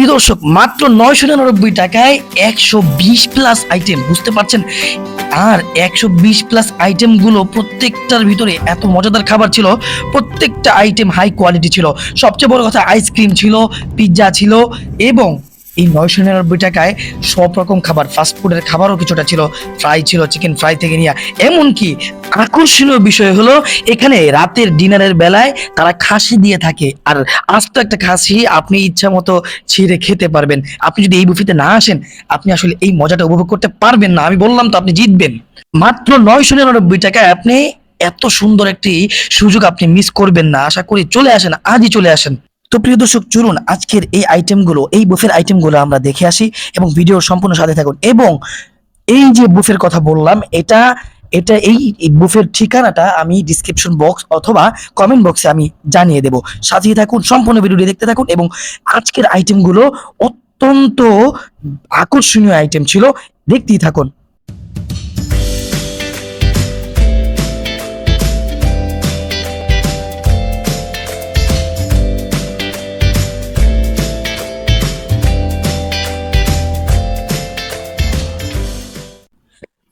প্রিয় দর্শক, মাত্র নয়শো নিরানব্বই টাকায় একশো বিশ প্লাস আইটেম বুঝতে পারছেন? আর একশো বিশ প্লাস আইটেমগুলো প্রত্যেকটার ভিতরে এত মজাদার খাবার ছিল, প্রত্যেকটা আইটেম হাই কোয়ালিটি ছিল। সবচেয়ে বড় কথা আইসক্রিম ছিল পিৎজা ছিল, এবং এই নয়শো নিরানব্বই টাকায় সব রকম খাবার ফাস্টফুডের খাবারও কিছুটা ছিল ফ্রাই ছিল চিকেন ফ্রাই থেকে নিয়ে, এমনকি আকর্ষণীয় বিষয় হলো এখানে রাতের ডিনারের বেলায় তারা খাসি দিয়ে থাকে, আর আস্ত একটা খাসি আপনি ইচ্ছা মতো ছিঁড়ে খেতে পারবেন। আপনি যদি এই বুফিতে না আসেন, আপনি আসলে এই মজাটা উপভোগ করতে পারবেন না, আমি বললাম তো আপনি জিতবেন। মাত্র নয়শো নিরানব্বই টাকায় আপনি এত সুন্দর একটি সুযোগ আপনি মিস করবেন না, আশা করি চলে আসেন, আজই চলে আসেন। তো প্রিয় দর্শক, চলুন আজকের এই আইটেমগুলো এই বুফের আইটেমগুলো আমরা দেখে আসি এবং ভিডিও সম্পূর্ণ সাথে থাকুন। এবং এই যে বুফের কথা বললাম, এটা এটা এই বুফের ঠিকানাটা আমি ডিসক্রিপশন বক্স অথবা কমেন্ট বক্সে আমি জানিয়ে দেব। সাজিয়ে থাকুন, সম্পূর্ণ ভিডিওটি দেখতে থাকুন এবং আজকের আইটেমগুলো অত্যন্ত আকর্ষণীয় আইটেম ছিল, দেখতেই থাকুন।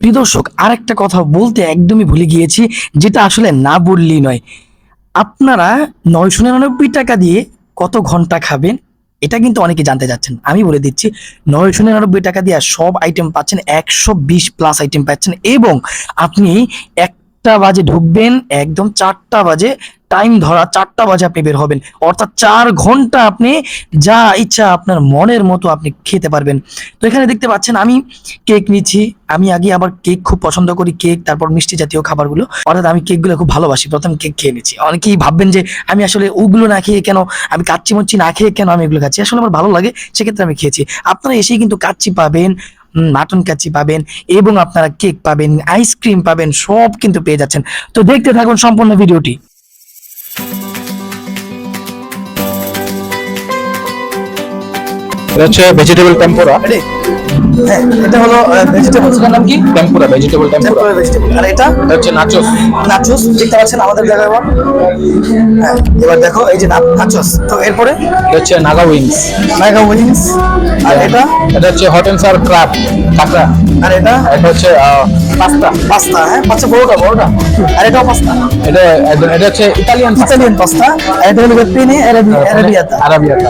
প্রিয় দর্শক, আরেকটা কথা বলতে একদমই ভুলে গিয়েছি, যেটা আসলে না বললেই নয়। আপনারা নয়শো নিরানব্বই টাকা দিয়ে কত ঘণ্টা খাবেন, এটা কিন্তু অনেকে জানতে যাচ্ছেন আমি বলে দিচ্ছি, নয়শো নিরানব্বই টাকা দিয়ে সব আইটেম পাচ্ছেন, একশো বিশ প্লাস আইটেম পাচ্ছেন এবং আপনি একটা বাজে ঢুকবেন, একদম চারটা বাজে টাইম ধরা, চারটা বাজে আপনি বের হবেন। অর্থাৎ চার ঘণ্টা আপনি যা ইচ্ছা আপনার মনের মতো আপনি খেতে পারবেন। তো এখানে দেখতে পাচ্ছেন, আমি কেক নিচ্ছি। আমি আগে আবার কেক খুব পছন্দ করি কেক তারপর মিষ্টি জাতীয় খাবারগুলো। অর্থাৎ আমি কেকগুলো খুব ভালোবাসি, প্রথম কেক খেয়ে নিচ্ছি। অনেকেই ভাববেন যে আমি আসলে ওগুলো না খেয়ে কেন, আমি কাচ্চি মুচ্ছি না খেয়ে কেন আমি এগুলো খাচ্ছি। আসলে আমার ভালো লাগে, সেক্ষেত্রে আমি খেয়েছি। আপনারা এসেই কিন্তু কাচ্চি পাবেন মাটন কাচি পাবেন এবং আপনারা কেক পাবেন আইসক্রিম পাবেন, সব কিন্তু পেয়ে যাচ্ছেন। তো দেখতে থাকুন সম্পূর্ণ ভিডিওটি। এটা হচ্ছে ভেজিটেবল টেম্পোরা হ্যাঁ এটা হলো ভেজিটেবল নাম কি? টেম্পোরা ভেজিটেবল টেম্পোরা ভেজিটেবল আর এটা? এটা হচ্ছে নাচোস নাচোস দেখতে পাচ্ছেন আমাদের জায়গায় এবার হ্যাঁ, এবার দেখো এই যে নাচোস তো এরপরে? এটা হচ্ছে নাগা উইংস নাগা উইংস আর এটা? এটা হচ্ছে হট অ্যান্ড সার ক্র্যাব কাঁকড়া। আর এটা? এটা হচ্ছে পাস্তা। পাস্তা হ্যাঁ? পাস্তা বড়টা বড়টা আর এটাও পাস্তা। এটা এটা হচ্ছে ইতালিয়ান ইতালিয়ান পাস্তা। আর এটা হলো পেনে আরাবিয়াতা। আরাবিয়াটা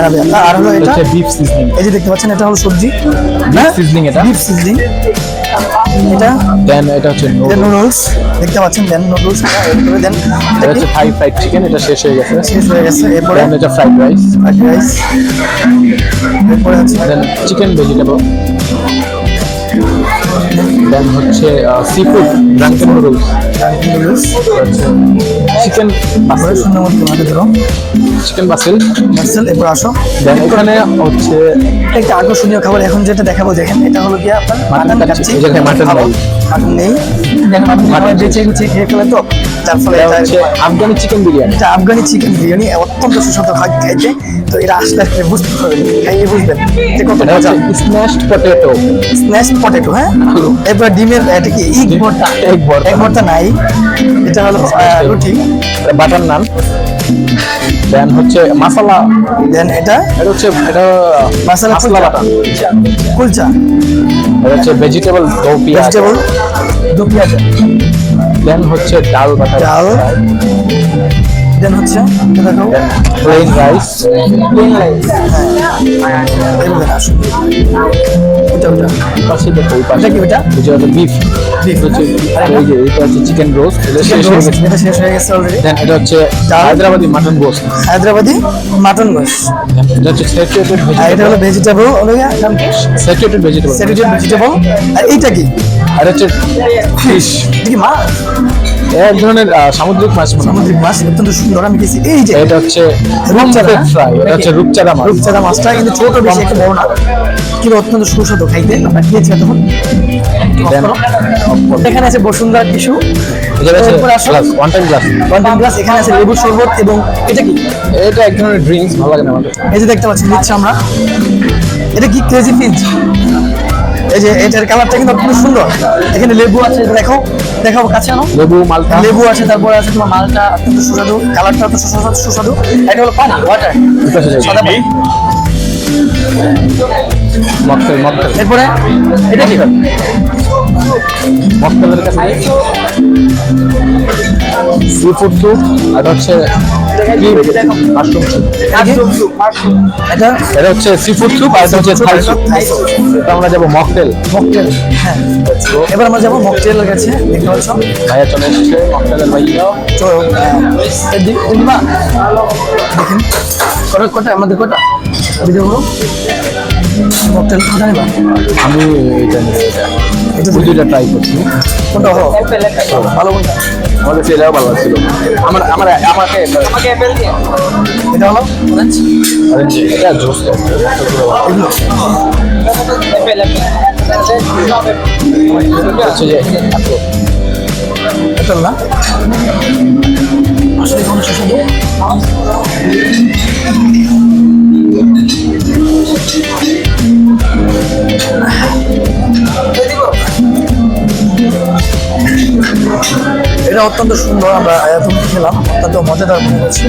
আরাবিয়াতা। আর হলো এটা? হচ্ছে বিফ সিজনিং এই যে দেখতে পাচ্ছেন এটা হলো সবজি। বিফ সিজনিং এটা। বিফ সিজলিং এটা? দেন এটা হচ্ছে নুডলস দেখতে পাচ্ছেন দেন নুডলস এরপরে দেন এটা হচ্ছে থাই ফ্রাইড চিকেন এটা শেষ হয়ে গেছে। শেষ হয়ে গেছে এরপরে? দেন এটা ফ্রাইড রাইস ফ্রাইড রাইস এরপরে হচ্ছে দেন চিকেন ভেজিটেবল দেন হচ্ছে seafood drunken noodles chicken তারপরে শূন্য মধ্যে মাঝে ধরো। চিকেন বাসিল মার্সেল এরপর আসো। দেন এখানে হচ্ছে একটা আকর্ষণীয় খাবার এখন যেটা দেখাবো দেখেন এটা হলো কি আপনার মাটন কাচ্চি। মাটন ভালো। নেই। মাটন নেই। মাটন বেঁচে খেয়ে ফেলে তো। যার ফলে এটা এটা হচ্ছে আফগানি চিকেন বিরিয়ানি এটা আফগানি চিকেন বিরিয়ানি অত্যন্ত সুস্বাদু খাদ্য খাইতে। তো এটা আসলে আপনি বুঝতে পারবেন খাইয়ে বুঝবেন যে কত মজা। পটেটো পটেটো হ্যাঁ? এরপর ডিমের এটা কি ইগ ভর্তা? Egg ভর্তা। এগ ভর্তা নাই। এটা হলো রুটি। বাটার নান। দেন হচ্ছে মাসালা। দেন এটা? এটা হচ্ছে এটা মাসালা মশলা বাটা কুলচা। এটা হচ্ছে ভেজিটেবল দো পেঁয়াজ। ভেজিটেবল দু পেঁয়াজ। দেন হচ্ছে ডাল বাটা ডাল। দেন হচ্ছে প্লেন রাইস প্লেন রাইস হ্যাঁ। এটা ওটা। পাশে দেখো ওই পাশে। কি ওটা? এটা বিফ এই যে এটা হচ্ছে চিকেন রোস্ট এটা শেষ হয়ে গেছে। এটা শেষ হয়ে গেছে অলরেডি দেন এটা হচ্ছে। হায়দ্রাবাদি মাটন গোস হায়দ্রাবাদি মাটন গোস এটা হচ্ছে স্যাচুরেটেড আর এটা হলো ভেজিটেবল স্যাচুরেটেড ভেজিটেবল ভেজিটেবল আর এইটা কি? আর হচ্ছে ফিশ কি মাছ? এক ধরনের সামুদ্রিক মাছ সামুদ্রিক মাছ অত্যন্ত সুন্দর। আমি গেছি এই যে এটা হচ্ছে রূপচাঁদা। ফ্রাই এটা হচ্ছে রূপচাঁদা মাছ। রূপচাঁদা মাছটা কিন্তু ছোট বেশি একটা বড় না। কিন্তু অত্যন্ত সুস্বাদু খাইতে। আমরা খেয়েছি তখন এখানে আছে বসুন্ধরা টিস্যু। এটা হচ্ছে এরপর গ্লাস ওয়ান টাইম গ্লাস। এখানে আছে লেবুর শরবত এবং এটা কি? এটা এক ধরনের ড্রিঙ্কস ভালো লাগে না আমাদের এই যে দেখতে পাচ্ছি নিচ্ছি আমরা। এটা কি ক্রেজি এই যে এটার কালারটা কিন্তু অত্যন্ত সুন্দর। এখানে লেবু আছে এটা দেখো। দেখাবো কাছে আনো। লেবু মালটা। লেবু আছে তারপরে আছে তোমার মালটা অত্যন্ত সুস্বাদু কালারটা অত্যন্ত সুস্বাদু সুস্বাদু। এটা হলো পানি ওয়াটার সাদা পানি। মকটেল মকটেল এরপরে এটা কি? মকটেলের কাছে। সি ফুড স্যুপ আর হচ্ছে এটা? এটা হচ্ছে সি ফুড স্যুপ আর এটা হচ্ছে থাই স্যুপ এটা আমরা যাব মকটেল মকটেল হ্যাঁ। এবার আমরা যাব মকটেলের কাছে। দেখতে পাচ্ছ? ভাইয়া চলে এসছে মকটেলের ভাইয়া। দিদিমা দেখেন। কটা কটা? আমাদের কটা? ভিডিও করো মকটেল জানি না। আমি এটা নিয়ে এটা দুইটা ট্রাই করছি। কোনটা? ভালো ভালো কোনটা আমার কাছে এটাও ভালো ছিল। আমার আমার আমাকে এটা হলো অরেঞ্জ এটা জোস যে এটা না? আসলে কোন সুস্বাদু? এটা অত্যন্ত সুন্দর আমরা আয়াতন খেলাম অত্যন্ত মজাদার মনে হচ্ছে।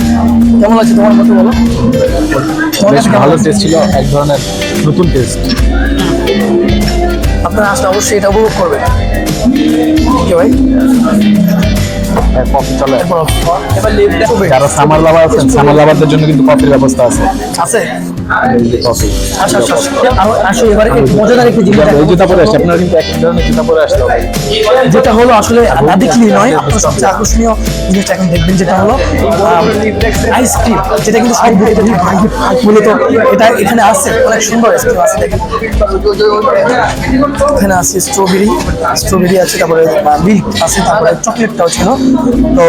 কেমন লাগছে তোমার মতো বলো? বেশ ভালো টেস্ট ছিল এক ধরনের নতুন টেস্ট আপনারা আসলে অবশ্যই এটা উপভোগ করবেন। কি ভাই? কফি চলে। এরপর এবার যারা সামার লাভার আছেন সামার লাভারদের জন্য কিন্তু কফির ব্যবস্থা আছে। আছে? কফি আসলে এবারে মজাদার একটু জিনিস জুতা পরে আসছে দেখাবো। কিন্তু এক ধরনের জুতা পরে আসতে হবে যেটা হলো আসলে না দেখলেই নয় আপনার সবচেয়ে আকর্ষণীয় জিনিসটা এখন দেখবেন যেটা হলো আইসক্রিম যেটা কিন্তু সব মূলত এটা এখানে আছে অনেক সুন্দর আইসক্রিম আছে দেখেন এখানে আছে স্ট্রবেরি স্ট্রবেরি আছে তারপরে মিল্ক আছে তারপরে চকলেটটাও ছিল তো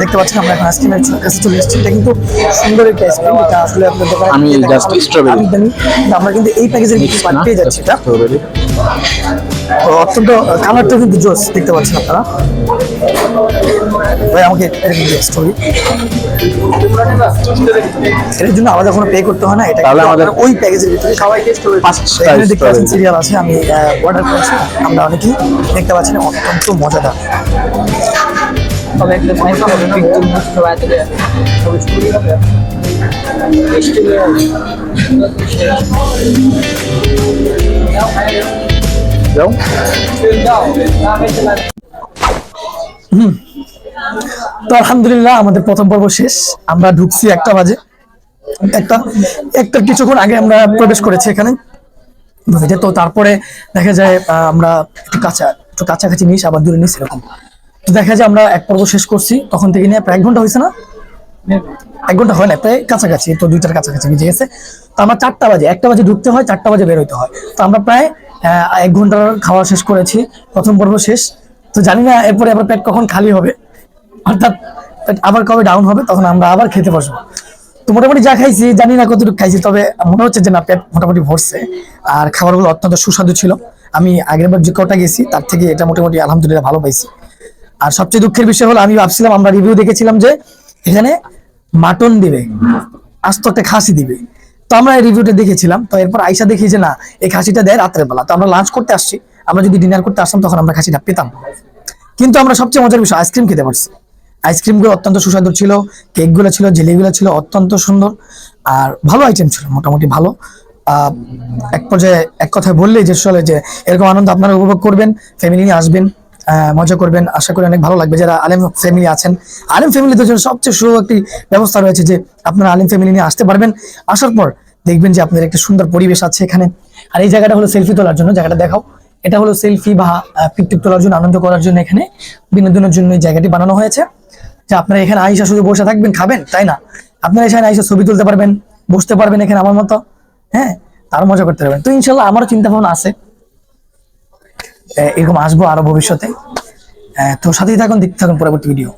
দেখতে পাচ্ছেন আমরা এখন আইসক্রিমের কাছে চলে এসেছি এটা কিন্তু সুন্দর একটা আইসক্রিম যেটা আসলে আপনার দোকানে আমি জানি কিন্তু আমরা কিন্তু এই প্যাকেজের কিছু পেয়ে যাচ্ছি এটা। স্ট্রবেরি তো অত্যন্ত কালারটা কিন্তু জোস দেখতে পাচ্ছেন আপনারা। ভাই আমাকে এরকম স্টোরি এর জন্য আলাদা কোনো পে করতে হয় না এটা তাহলে আমাদের ওই প্যাকেজের ভিতরে সবাই পাঁচটা এখানে দেখতে পাচ্ছেন সিরিয়াল আছে আমি অর্ডার করেছি আমরা অনেকেই দেখতে পাচ্ছেন অত্যন্ত মজাদার। তবে একটা যাও তো আলহামদুলিল্লাহ, আমাদের প্রথম পর্ব শেষ। আমরা ঢুকছি একটা বাজে। একটা একটা কিছুক্ষণ আগে আমরা প্রবেশ করেছি এখানে? তো তারপরে দেখা যায় আমরা একটু কাছা একটু কাছাকাছি নিস, আবার দূরে নিস, এরকম। তো দেখা যায় আমরা এক পর্ব শেষ করছি, তখন থেকে নিয়ে প্রায় এক ঘণ্টা হয়েছে না? এক ঘণ্টা হয় না, প্রায় কাছাকাছি, তো দুইটার কাছাকাছি বেজে গেছে। তো আমরা চারটা বাজে, একটা বাজে ঢুকতে হয়, চারটা বাজে বের হইতে হয়। তো আমরা প্রায় এক ঘণ্টার খাওয়া শেষ করেছি, প্রথম পর্ব শেষ। তো জানি না এরপরে আবার পেট কখন খালি হবে, অর্থাৎ আবার কবে ডাউন হবে, তখন আমরা আবার খেতে বসবো। তো মোটামুটি যা খাইছি, জানি না কতটুকু খাইছি, তবে মনে হচ্ছে যে না, পেট মোটামুটি ভরছে। আর খাবারগুলো অত্যন্ত সুস্বাদু ছিল। আমি আগের বার যে কটা গেছি, তার থেকে এটা মোটামুটি আলহামদুলিল্লাহ ভালো পাইছি। আর সবচেয়ে দুঃখের বিষয় হলো, আমি ভাবছিলাম, আমরা রিভিউ দেখেছিলাম যে এখানে মাটন দিবে, আস্ত একটা খাসি দিবে। তো আমরা এই রিভিউটা দেখেছিলাম, তো এরপর আইসা দেখি যে না, এই খাসিটা দেয় রাত্রের বেলা। তো আমরা লাঞ্চ করতে আসছি, আমরা যদি ডিনার করতে আসতাম তখন আমরা খাসিটা পেতাম। কিন্তু আমরা সবচেয়ে মজার বিষয় আইসক্রিম খেতে পারছি। আইসক্রিমগুলো অত্যন্ত সুস্বাদু ছিল কেকগুলো ছিল জেলিগুলো ছিল, অত্যন্ত সুন্দর, আর ভালো আইটেম ছিল, মোটামুটি ভালো। এক পর্যায়ে এক কথায় বললেই যে চলে যে, এরকম আনন্দ আপনারা উপভোগ করবেন ফ্যামিলি নিয়ে আসবেন। মজা করবেন। আশা করি অনেক ভালো লাগবে। যারা আলেম ফ্যামিলি আছেন, আলেম ফ্যামিলিদের জন্য সবচেয়ে সুযোগ একটি ব্যবস্থা রয়েছে যে আপনারা আলেম ফ্যামিলি নিয়ে আসতে পারবেন। আসার পর দেখবেন যে আপনাদের একটা সুন্দর পরিবেশ আছে এখানে। আর এই জায়গাটা হলো সেলফি তোলার জন্য, জায়গাটা দেখাও। এটা হলো সেলফি বা পিকটিক তোলার জন্য, আনন্দ করার জন্য এখানে বিনোদনের জন্য এই জায়গাটি বানানো হয়েছে। যে আপনারা এখানে আইসা শুধু বসে থাকবেন, খাবেন, তাই না? আপনারা এখানে আইসা ছবি তুলতে পারবেন, বসতে পারবেন এখানে আমার মতো। হ্যাঁ তার মজা করতে পারবেন। তো ইনশাল্লাহ আমারও চিন্তা ভাবনা আছে। এরকম আসব আরও ভবিষ্যতে। তো সাথেই থাকুন দেখতে থাকুন পরবর্তী ভিডিও